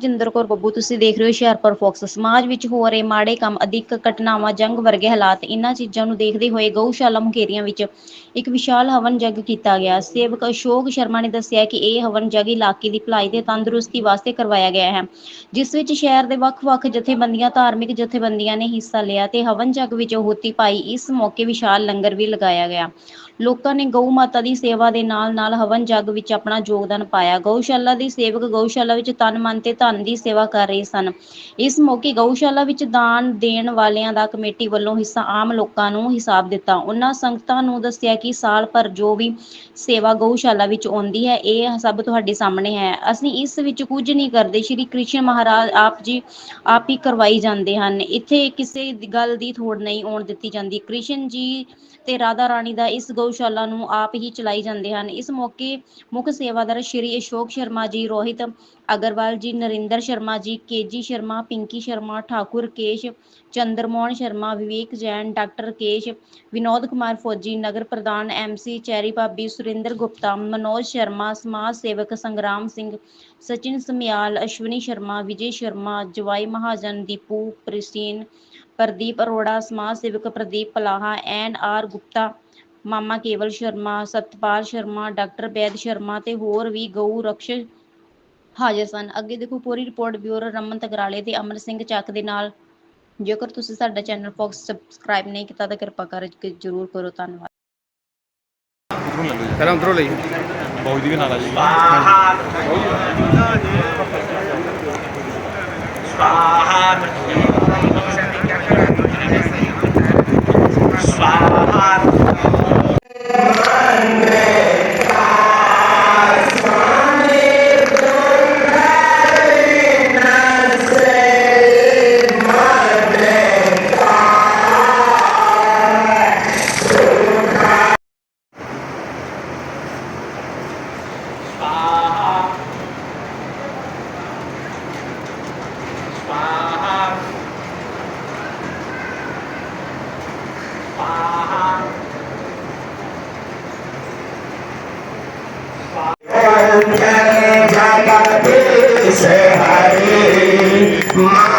ਮੈਂ ਕੌਰ ਬੱਬੂ, ਤੁਸੀਂ ਦੇਖ ਰਹੇ ਹੋ ਹੁਸ਼ਿਆਰਪੁਰ ਫੋਕਸ ਸਮਾਜ ਵਿੱਚ ਹੋ ਰਹੇ ਮਾੜੇ ਕੰਮ, ਅਧਿਕ ਘਟਨਾਵਾਂ, ਜੰਗ ਵਰਗੇ ਹਾਲਾਤ ਇਹਨਾਂ ਚੀਜ਼ਾਂ ਨੂੰ ਦੇਖਦੇ ਹੋਏ ਗਊਸ਼ਾਲਾ ਮੁਕੇਰੀਆਂ ਵਿੱਚ ਇੱਕ ਵਿਸ਼ਾਲ ਹਵਨ ਜਗ ਕੀਤਾ ਗਿਆ। ਸੇਵਕ ਅਸ਼ੋਕ ਸ਼ਰਮਾ ਨੇ ਦੱਸਿਆ ਕਿ ਇਹ ਹਵਨ ਜਗ ਇਲਾਕੇ ਦੀ ਭਲਾਈ ਤੇ ਤੰਦਰੁਸਤੀ ਵਾਸਤੇ ਕਰਵਾਇਆ ਗਿਆ ਹੈ, ਜਿਸ ਵਿੱਚ ਸ਼ਹਿਰ ਦੇ ਵੱਖ-ਵੱਖ ਜਥੇਬੰਦੀਆਂ, ਧਾਰਮਿਕ ਜਥੇਬੰਦੀਆਂ ਨੇ ਹਿੱਸਾ ਲਿਆ ਤੇ ਹਵਨ ਜਗ ਵਿੱਚ ਹੋਤੀ ਪਾਈ। ਇਸ ਮੌਕੇ ਵਿਸ਼ਾਲ ਲੰਗਰ ਵੀ ਲਗਾਇਆ ਗਿਆ। ਲੋਕਾਂ ਨੇ ਗਊ ਮਾਤਾ ਦੀ ਸੇਵਾ ਦੇ ਨਾਲ-ਨਾਲ ਹਵਨ ਜਗ ਵਿੱਚ ਆਪਣਾ ਯੋਗਦਾਨ ਪਾਇਆ। ਗਊਸ਼ਾਲਾ ਦੀ ਸੇਵਕ ਗਊਸ਼ਾਲਾ ਵਿੱਚ ਤਨ, ਮਨ ਤੇ ਧਨ ਦੀ ਸੇਵਾ ਕਰ ਰਹੇ ਸਨ। ਇਸ ਮੌਕੇ ਗਊਸ਼ਾਲਾ ਵਿੱਚ ਦਾਨ ਦੇਣ ਵਾਲਿਆਂ ਦਾ ਕਮੇਟੀ ਵੱਲੋਂ ਹਿੱਸਾ ਆਮ ਲੋਕਾਂ ਨੂੰ ਹਿਸਾਬ ਦਿੱਤਾ। ਉਹਨਾਂ ਸੰਗਤਾਂ ਨੂੰ ਦੱਸਿਆ ਕਿ ਸਾਲ ਭਰ ਜੋ ਵੀ ਸੇਵਾ ਗਊਸ਼ਾਲਾ ਵਿੱਚ ਆਉਂਦੀ ਹੈ, ਇਹ ਸਭ ਤੁਹਾਡੇ ਸਾਹਮਣੇ ਹੈ। ਅਸੀਂ ਇਸ ਵਿੱਚ ਕੁਝ ਨਹੀਂ ਕਰਦੇ। ਸ਼੍ਰੀ ਕ੍ਰਿਸ਼ਨ ਮਹਾਰਾਜ ਆਪ ਜੀ, ਆਪ ਹੀ ਕਰਵਾਈ ਜਾਂਦੇ ਹਨ। ਇੱਥੇ ਕਿਸੇ ਗੱਲ ਦੀ ਥੋੜ ਨਹੀਂ ਆਉਣ ਦਿੱਤੀ ਜਾਂਦੀ। ਕ੍ਰਿਸ਼ਨ ਜੀ ਤੇ ਰਾਧਾ ਰਾਣੀ ਦਾ ਇਸ ਗਊਸ਼ਾਲਾ ਨੂੰ ਆਪ ਹੀ ਚਲਾਈ ਜਾਂਦੇ ਹਨ। ਇਸ ਮੌਕੇ ਮੁੱਖ ਸੇਵਾਦਾਰ ਸ਼੍ਰੀ ਅਸ਼ੋਕ ਸ਼ਰਮਾ ਜੀ, ਰੋਹਿਤ ਅਗਰਵਾਲ ਜੀ, ਨਰਿੰਦਰ ਸ਼ਰਮਾ ਜੀ ਕੇਜੀ ਸ਼ਰਮਾ, ਪਿੰਕੀ ਸ਼ਰਮਾ, ਠਾਕੁਰ ਕੇਸ਼, ਚੰਦਰਮੋਹਨ ਸ਼ਰਮਾ, ਵਿਵੇਕ ਜੈਨ, ਡਾਕਟਰ ਕੇਸ਼, ਵਿਨੋਦ ਕੁਮਾਰ ਫੌਜੀ, ਨਗਰ ਪ੍ਰਧਾਨ ਐਮਸੀ ਚੈਰੀ ਭਾਬੀ, ਸੁਰਿੰਦਰ ਗੁਪਤਾ, ਮਨੋਜ ਸ਼ਰਮਾ, ਸਮਾਜ ਸੇਵਕ ਸੰਗਰਾਮ ਸਿੰਘ, ਸਚਿਨ ਸਮਿਆਲ, ਅਸ਼ਵਨੀ ਸ਼ਰਮਾ, ਵਿਜੇ ਸ਼ਰਮਾ, ਜਵਾਈ ਮਹਾਜਨ, ਦੀਪੂ, ਪ੍ਰਿਸੀਨ, ਪ੍ਰਦੀਪ ਅਰੋੜਾ, ਸਮਾਜ ਸੇਵਕ ਪ੍ਰਦੀਪ ਪਲਾਹਾ, ਐਨ ਆਰ ਗੁਪਤਾ, ਮਾਮਾ ਕੇਵਲ ਸ਼ਰਮਾ, ਸਤਪਾਲ ਸ਼ਰਮਾ, ਡਾਕਟਰ ਬੈਦ ਸ਼ਰਮਾ ਤੇ ਹੋਰ ਵੀ ਗਊ ਰਕਸ਼ ਹਾਜ਼ਰ ਸਨ। ਅੱਗੇ ਦੇਖੋ ਪੂਰੀ ਰਿਪੋਰਟ ਬਿਊਰੋ ਰਮਨ ਤਗਰਾਲੇ ਤੇ ਅਮਰ ਸਿੰਘ ਚੱਕ ਦੇ ਨਾਲ। ਜੇਕਰ ਤੁਸੀਂ ਸਾਡਾ ਚੈਨਲ ਫੋਕਸ ਸਬਸਕ੍ਰਾਈਬ ਨਹੀਂ ਕੀਤਾ ਤਾਂ ਕਿਰਪਾ ਕਰਕੇ ਜਰੂਰ ਕਰੋ। ਧੰਨਵਾਦ। ਪਹਿਲਾਂ ਉਧਰੋਂ ਲਈ। ਬਹੁਤ ਦੀ ਨਾਲ ਆ ਜੀ। ਸਵਾਹਾ ਸਵਾਹਾ ਸਵਾਹਾ encerrarei. Mas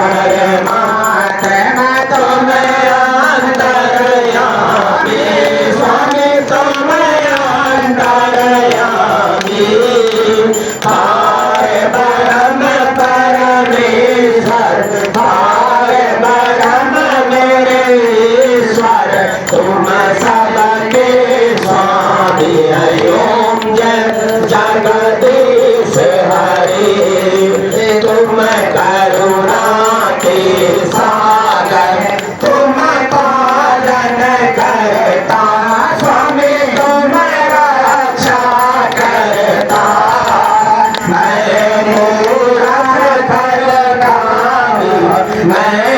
Hare man.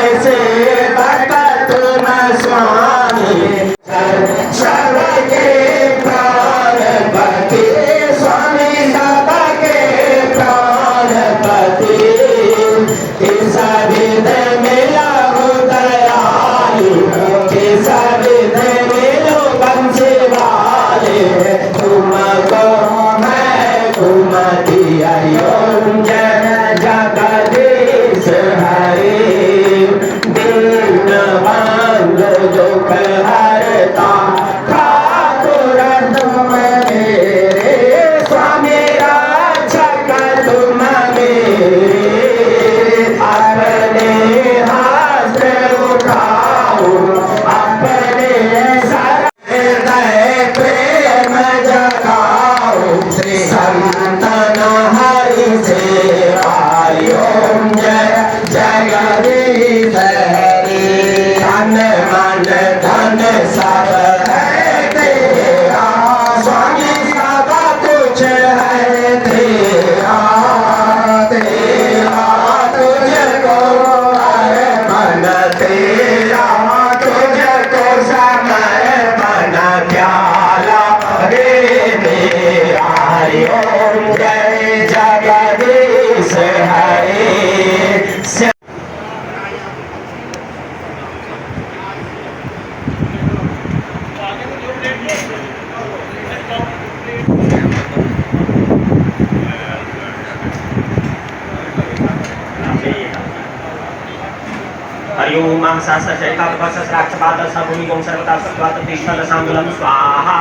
यो मां सहस्रशैकापसहस्राक्षपादशभूमिगुं सर्वदा सत्त्वाततिष्ठदशाङ्गुलं स्वाहा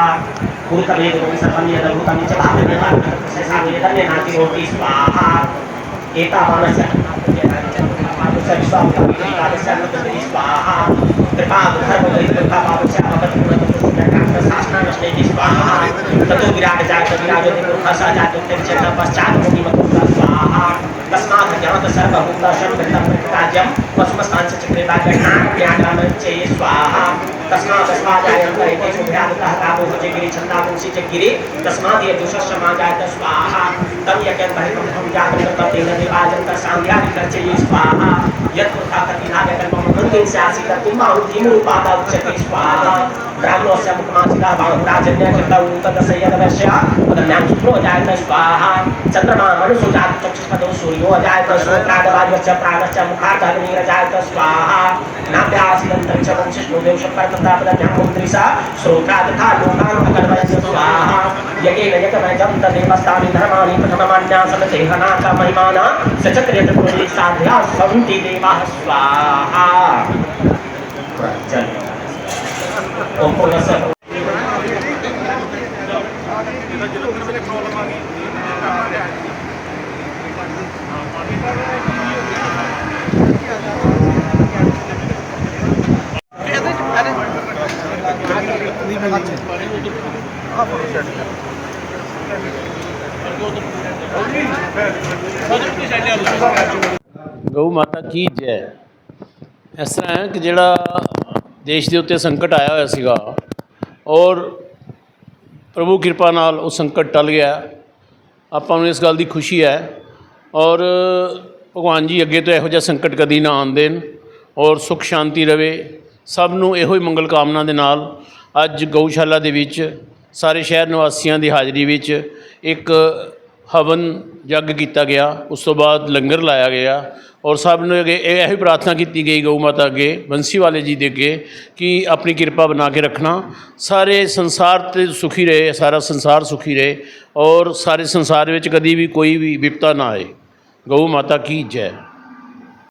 भूतवेदगुं सर्वं यदभूतं च भागवेदान्यनातिरोति स्वाहा एतावानस्य स्वाहा कृपाधर्मगैर्कृपापापस्यामगतपुरतपुरुषास्त्रानश्नेति स्वाहा ततो विराट जात विराजति पुरुषः जातुं पश्चात् मुनिमकुः स्वाहा तस्मात् ज्ञात सर्वभूतशं वसुमस्तान से चित्रिताग्रहणाग्रामं चे स्वाहा। तस्मा तस्मादायं करते शुभ्रादुतः कामो भजे गिरि छन्दा पुंसि च गिरि तस्माद् यजुषस्य मागायत स्वाहा। तं यकेन भरितं हम जातं ततेन देवाजं तसाङ्ग्यादि कर्चये स्वाहा। यत्पुथा कतिनागकल्पं मृङ्गिं स्यासि तत्तु माहुतिमुपादा उच्यते स्वाहा। ब्राह्मणों से मुखमा बाहु राजन्य करता उनका दसय्या दवश्या पदम्यां शुक्रो जायत स्वाहा। चंद्रमा मनुष्य जात चक्षुपदो सूर्यो जायत श्रोत्रादवायुश्च प्राणश्च मुखार्थनिरजायत स्वाहा नाभ्यासिदन्तरिक्ष वंशिष्णुदेव शक्करतन्त्रापदन्यां मुद्रिसा श्रोत्रा तथा लोकान् अकर्मयस्य स्वाहा यज्ञेन यज्ञमयजं तदेवस्तानि धर्माणि प्रथममान्यासमतेहनाथ महिमाना सचक्रियत्रिपुरी साध्या सन्ति देवाः स्वाहा चल ओम पूर्णस्य ਗਊ ਮਾਤਾ ਕੀ ਜੈ ਇਸ ਤਰ੍ਹਾਂ ਹੈ ਕਿ ਜਿਹੜਾ ਦੇਸ਼ ਦੇ ਉੱਤੇ ਸੰਕਟ ਆਇਆ ਹੋਇਆ ਸੀਗਾ ਔਰ ਪ੍ਰਭੂ ਕਿਰਪਾ ਨਾਲ ਉਹ ਸੰਕਟ ਟਲ ਗਿਆ ਆਪਾਂ ਨੂੰ ਇਸ ਗੱਲ ਦੀ ਖੁਸ਼ੀ ਹੈ ਔਰ ਭਗਵਾਨ ਜੀ ਅੱਗੇ ਤੋਂ ਇਹੋ ਜਿਹਾ ਸੰਕਟ ਕਦੀ ਨਾ ਆਉਣ ਦੇਣ ਔਰ ਸੁਖ ਸ਼ਾਂਤੀ ਰਵੇ ਸਭ ਨੂੰ ਇਹੋ ਹੀ ਮੰਗਲ ਕਾਮਨਾ ਦੇ ਨਾਲ ਅੱਜ ਗਊਸ਼ਾਲਾ ਦੇ ਵਿੱਚ ਸਾਰੇ ਸ਼ਹਿਰ ਨਿਵਾਸੀਆਂ ਦੀ ਹਾਜ਼ਰੀ ਵਿੱਚ ਇੱਕ ਹਵਨ ਯੱਗ ਕੀਤਾ ਗਿਆ, ਉਸ ਤੋਂ ਬਾਅਦ ਲੰਗਰ ਲਾਇਆ ਗਿਆ ਔਰ ਸਭ ਨੂੰ ਅੱਗੇ ਇਹ ਇਹੋ ਹੀ ਪ੍ਰਾਰਥਨਾ ਕੀਤੀ ਗਈ ਗਊ ਮਾਤਾ ਅੱਗੇ, ਬੰਸੀ ਵਾਲੇ ਜੀ ਦੇ ਅੱਗੇ ਕਿ ਆਪਣੀ ਕਿਰਪਾ ਬਣਾ ਕੇ ਰੱਖਣਾ। ਸਾਰੇ ਸੰਸਾਰ ਤੇ ਸੁਖੀ ਰਹੇ, ਸਾਰਾ ਸੰਸਾਰ ਸੁਖੀ ਰਹੇ ਔਰ ਸਾਰੇ ਸੰਸਾਰ ਵਿੱਚ ਕਦੀ ਵੀ ਕੋਈ ਵੀ ਵਿਪਤਾ ਨਾ ਆਏ। ਗਊ ਮਾਤਾ ਕੀ ਜੈ।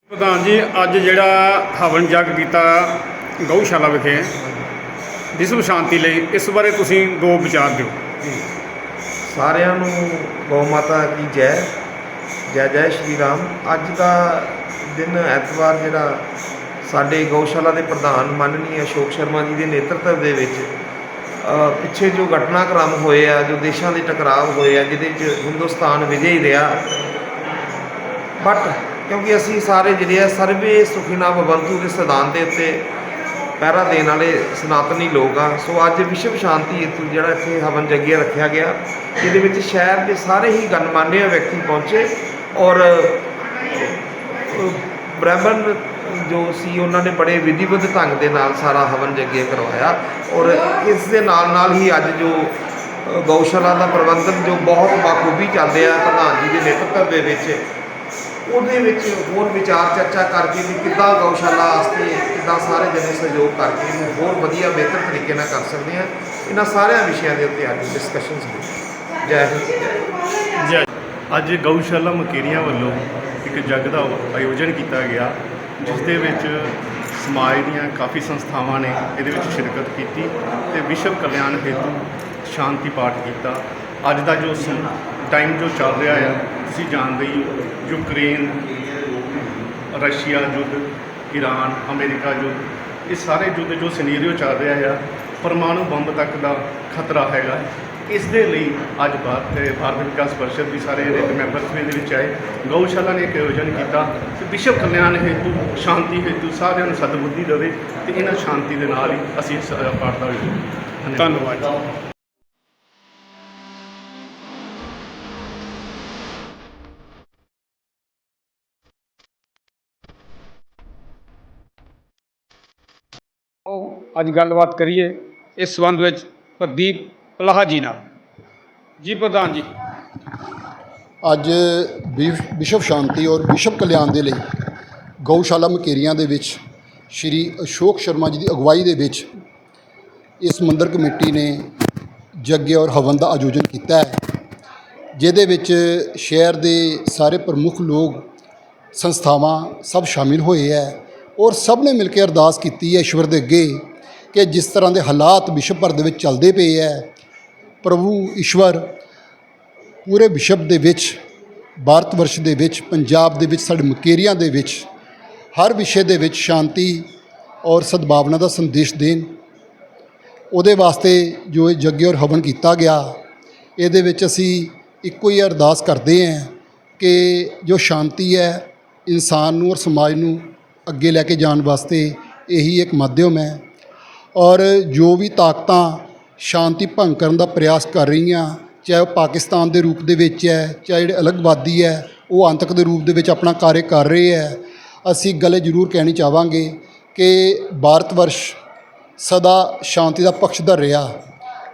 ਪ੍ਰਧਾਨ ਜੀ, ਅੱਜ ਜਿਹੜਾ ਹਵਨ ਜਗ ਕੀਤਾ ਗਊਸ਼ਾਲਾ ਵਿਖੇ ਵਿਸ਼ਵ ਸ਼ਾਂਤੀ ਲਈ ਇਸ ਬਾਰੇ ਤੁਸੀਂ ਦੋ ਵਿਚਾਰ ਦਿਓ। ਸਾਰਿਆਂ ਨੂੰ ਗਊ ਮਾਤਾ ਕੀ ਜੈ ਜੈ ਜੈ ਸ਼੍ਰੀ ਰਾਮ। ਅੱਜ ਦਾ ਦਿਨ ਐਤਵਾਰ ਜਿਹੜਾ ਸਾਡੇ ਗਊਸ਼ਾਲਾ ਦੇ ਪ੍ਰਧਾਨ ਮਾਨਨੀय ਅਸ਼ੋਕ ਸ਼ਰਮਾ ਜੀ ਦੇ ਨੇਤਰਤਵ ਦੇ ਵਿੱਚ ਪਿੱਛੇ ਜੋ ਘਟਨਾਕ੍ਰਮ ਹੋਏ ਆ, ਜੋ ਦੇਸ਼ਾਂ ਦੇ ਟਕਰਾਵ ਹੋਏ ਆ, ਜਿਹਦੇ ਵਿੱਚ ਹਿੰਦੁਸਤਾਨ ਵਿਜੇ ਹੀ ਰਿਹਾ। ਬਟ ਕਿਉਂਕਿ ਅਸੀਂ ਸਾਰੇ ਜਿਹੜੇ ਆ ਸਰਵੇ ਸੁਖਿਨਾ ਭਵੰਤੂ ਦੇ ਸਿਧਾਂਤ ਦੇ ਉੱਤੇ ਪਹਿਰਾ ਦੇਣ ਵਾਲੇ ਸਨਾਤਨੀ ਲੋਕ ਆ। ਸੋ ਅੱਜ ਵਿਸ਼ਵ ਸ਼ਾਂਤੀ ਹੈਤੂ ਜਿਹੜਾ ਇੱਥੇ ਹਵਨ ਜੱਗਿਆ ਰੱਖਿਆ ਗਿਆ। ਜਿਹਦੇ ਵਿੱਚ ਸ਼ਹਿਰ ਦੇ ਸਾਰੇ ਹੀ ਗਣਮਾਨਿਆ ਵਿਅਕਤੀ ਪਹੁੰਚੇ ਔਰ ਅ, ਬ੍ਰਾਹਮਣ ਜੋ ਸੀ ਉਹਨਾਂ ਨੇ ਬੜੇ ਵਿਧੀਵਤ ਢੰਗ ਦੇ ਨਾਲ ਸਾਰਾ ਹਵਨ ਜੱਗਿਆ ਕਰਵਾਇਆ ਔਰ ਇਸ ਦੇ ਨਾਲ ਨਾਲ ਹੀ ਅੱਜ ਜੋ ਗਊਸ਼ਾਲਾ ਦਾ ਪ੍ਰਬੰਧਨ ਜੋ ਬਹੁਤ ਬਾਖੂਬੀ ਚੱਲ ਰਿਹਾ ਪ੍ਰਧਾਨ ਜੀ ਦੇ ਨੇਤਰਤਵ ਦੇ ਵਿੱਚ ਉਹਦੇ ਵਿੱਚ ਹੋਰ ਵਿਚਾਰ ਚਰਚਾ ਕਰਕੇ ਵੀ ਕਿੱਦਾਂ ਗਊਸ਼ਾਲਾ ਵਾਸਤੇ ਕਿੱਦਾਂ ਸਾਰੇ ਜਣੇ ਸਹਿਯੋਗ ਕਰਕੇ ਇਹਨੂੰ ਹੋਰ ਵਧੀਆ, ਬਿਹਤਰ ਤਰੀਕੇ ਨਾਲ ਕਰ ਸਕਦੇ ਆ ਇਹਨਾਂ ਸਾਰਿਆਂ ਵਿਸ਼ਿਆਂ ਦੇ ਉੱਤੇ ਅੱਜ ਡਿਸਕਸ਼ਨਸ ਹੋਈ ਜੈ ਹਿੰਦ। ਜੈ ਅੱਜ ਗਊਸ਼ਾਲਾ ਮਕੇਰੀਆਂ ਵੱਲੋਂ ਇੱਕ ਜੱਗ ਦਾ ਆਯੋਜਨ ਕੀਤਾ ਗਿਆ, ਜਿਸ ਦੇ ਵਿੱਚ ਸਮਾਜ ਦੀਆਂ ਕਾਫੀ ਸੰਸਥਾਵਾਂ ਨੇ ਇਹਦੇ ਵਿੱਚ ਸ਼ਿਰਕਤ ਕੀਤੀ ਤੇ ਵਿਸ਼ਵ ਕਲਿਆਣ ਹੇਤੂ ਸ਼ਾਂਤੀ ਪਾਠ ਕੀਤਾ। ਅੱਜ ਦਾ ਜੋ ਟਾਈਮ ਜੋ ਚੱਲ ਰਿਹਾ ਆ, ਤੁਸੀਂ ਜਾਣਦੇ ਹੀ ਹੋ, ਯੂਕਰੇਨ, ਰਸ਼ੀਆ ਯੁੱਧ ਈਰਾਨ ਅਮਰੀਕਾ ਯੁੱਧ, ਇਹ ਸਾਰੇ ਯੁੱਧ ਜੋ ਸਿਨੈਰੀਓ ਚੱਲ ਰਿਹਾ ਆ, ਪਰਮਾਣੂ ਬੰਬ ਤੱਕ ਦਾ ਖਤਰਾ ਹੈਗਾ। ਇਸ ਦੇ ਲਈ ਅੱਜ ਭਾਰਤ ਭਾਰਤ ਵਿਕਾਸ ਪਰਿਸ਼ਦ ਵੀ ਸਾਰੇ ਇਹਦੇ ਮੈਂਬਰਸ ਵੀ ਇਹਦੇ ਵਿੱਚ ਆਏ, ਗਊਸ਼ਾਲਾ ਨੇ ਇੱਕ ਆਯੋਜਨ ਕੀਤਾ ਤੇ ਵਿਸ਼ਵ ਕਲਿਆਣ ਹੇਤੂ, ਸ਼ਾਂਤੀ ਹੇਤੂ ਸਾਰਿਆਂ ਨੂੰ ਸਦਬੁੱਧੀ ਦੇਵੇ ਤੇ ਇਹਨਾਂ ਸ਼ਾਂਤੀ ਦੇ ਨਾਲ ਹੀ ਅਸੀਂ ਇਸ ਪਾਠ ਦਾ ਧੰਨਵਾਦ ਆਓ ਅੱਜ ਗੱਲਬਾਤ ਕਰੀਏ ਇਸ ਸੰਬੰਧ ਵਿੱਚ ਪ੍ਰਦੀਪ ਪਲਾਹਾ ਜੀ ਨਾਲ। ਜੀ ਪ੍ਰਧਾਨ ਜੀ। ਅੱਜ ਵਿਸ਼- ਵਿਸ਼ਵ ਸ਼ਾਂਤੀ ਔਰ ਵਿਸ਼ਵ ਕਲਿਆਣ ਦੇ ਲਈ ਗਊਸ਼ਾਲਾ ਮਕੇਰੀਆਂ ਦੇ ਵਿੱਚ ਸ਼੍ਰੀ ਅਸ਼ੋਕ ਸ਼ਰਮਾ ਜੀ ਦੀ ਅਗਵਾਈ ਦੇ ਵਿੱਚ ਇਸ ਮੰਦਰ ਕਮੇਟੀ ਨੇ ਜੱਗੇ ਔਰ ਹਵਨ ਦਾ ਆਯੋਜਨ ਕੀਤਾ ਹੈ, ਜਿਹਦੇ ਵਿੱਚ ਸ਼ਹਿਰ ਦੇ ਸਾਰੇ ਪ੍ਰਮੁੱਖ ਲੋਕ, ਸੰਸਥਾਵਾਂ ਸਭ ਸ਼ਾਮਿਲ ਹੋਏ ਹੈ। ਔਰ ਸਭ ਨੇ ਮਿਲ ਕੇ ਅਰਦਾਸ ਕੀਤੀ ਹੈ, ਈਸ਼ਵਰ ਦੇ ਅੱਗੇ, ਕਿ ਜਿਸ ਤਰ੍ਹਾਂ ਦੇ ਹਾਲਾਤ ਵਿਸ਼ਵ ਭਰ ਦੇ ਵਿੱਚ ਚੱਲਦੇ ਪਏ ਹੈ, ਪ੍ਰਭੂ ਈਸ਼ਵਰ ਪੂਰੇ ਵਿਸ਼ਵ ਦੇ ਵਿੱਚ, ਭਾਰਤ ਵਰਸ਼ ਦੇ ਵਿੱਚ, ਪੰਜਾਬ ਦੇ ਵਿੱਚ, ਸਾਡੇ ਮਕੇਰੀਆਂ ਦੇ ਵਿੱਚ, ਹਰ ਵਿਸ਼ੇ ਦੇ ਵਿੱਚ ਸ਼ਾਂਤੀ ਔਰ ਸਦਭਾਵਨਾ ਦਾ ਸੰਦੇਸ਼ ਦੇਣ, ਉਹਦੇ ਵਾਸਤੇ ਜੋ ਇਹ ਯੱਗ ਔਰ ਹਵਨ ਕੀਤਾ ਗਿਆ, ਇਹਦੇ ਵਿੱਚ ਅਸੀਂ ਇੱਕੋ ਹੀ ਅਰਦਾਸ ਕਰਦੇ ਹਾਂ ਕਿ ਜੋ ਸ਼ਾਂਤੀ ਹੈ, ਇਨਸਾਨ ਨੂੰ ਔਰ ਸਮਾਜ ਨੂੰ ਅੱਗੇ ਲੈ ਕੇ ਜਾਣ ਵਾਸਤੇ ਇਹੀ ਇੱਕ ਮਾਧਿਅਮ ਹੈ। ਔਰ ਜੋ ਵੀ ਤਾਕਤਾਂ ਸ਼ਾਂਤੀ ਭੰਗ ਕਰਨ ਦਾ ਪ੍ਰਯਾਸ ਕਰ ਰਹੀਆਂ, ਚਾਹੇ ਉਹ ਪਾਕਿਸਤਾਨ ਦੇ ਰੂਪ ਦੇ ਵਿੱਚ ਹੈ, ਚਾਹੇ ਜਿਹੜੇ ਅਲੱਗਵਾਦੀ ਹੈ, ਉਹ ਆਤੰਕ ਦੇ ਰੂਪ ਦੇ ਵਿੱਚ ਆਪਣਾ ਕਾਰਜ ਕਰ ਰਹੇ ਹੈ। ਅਸੀਂ ਗੱਲ ਜ਼ਰੂਰ ਕਹਿਣੀ ਚਾਹਾਂਗੇ ਕਿ ਭਾਰਤ ਵਰਸ਼ ਸਦਾ ਸ਼ਾਂਤੀ ਦਾ ਪੱਖਧਰ ਰਿਹਾ।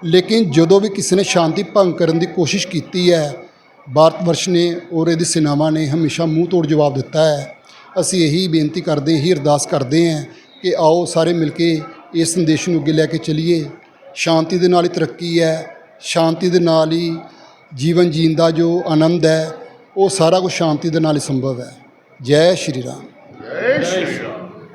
ਲੇਕਿਨ ਜਦੋਂ ਵੀ ਕਿਸੇ ਨੇ ਸ਼ਾਂਤੀ ਭੰਗ ਕਰਨ ਦੀ ਕੋਸ਼ਿਸ਼ ਕੀਤੀ ਹੈ, ਭਾਰਤ ਵਰਸ਼ ਨੇ ਔਰ ਇਹਦੀ ਸੈਨਾਵਾਂ ਨੇ ਹਮੇਸ਼ਾ ਮੂੰਹ ਤੋੜ ਜਵਾਬ ਦਿੱਤਾ ਹੈ। ਅਸੀਂ ਇਹੀ ਬੇਨਤੀ ਕਰਦੇ ਇਹੀ ਅਰਦਾਸ ਕਰਦੇ ਹਾਂ ਕਿ ਆਓ ਸਾਰੇ ਮਿਲ ਕੇ ਇਸ ਸੰਦੇਸ਼ ਨੂੰ ਅੱਗੇ ਲੈ ਕੇ ਚੱਲੀਏ। ਸ਼ਾਂਤੀ ਦੇ ਨਾਲ ਹੀ ਤਰੱਕੀ ਹੈ, ਸ਼ਾਂਤੀ ਦੇ ਨਾਲ ਹੀ ਜੀਵਨ ਜੀਣ ਦਾ ਜੋ ਆਨੰਦ ਹੈ, ਉਹ ਸਾਰਾ ਕੁਝ ਸ਼ਾਂਤੀ ਦੇ ਨਾਲ ਹੀ ਸੰਭਵ ਹੈ। ਜੈ ਸ਼੍ਰੀ ਰਾਮ। ਜੈ ਸ਼੍ਰੀ ਰਾਮ।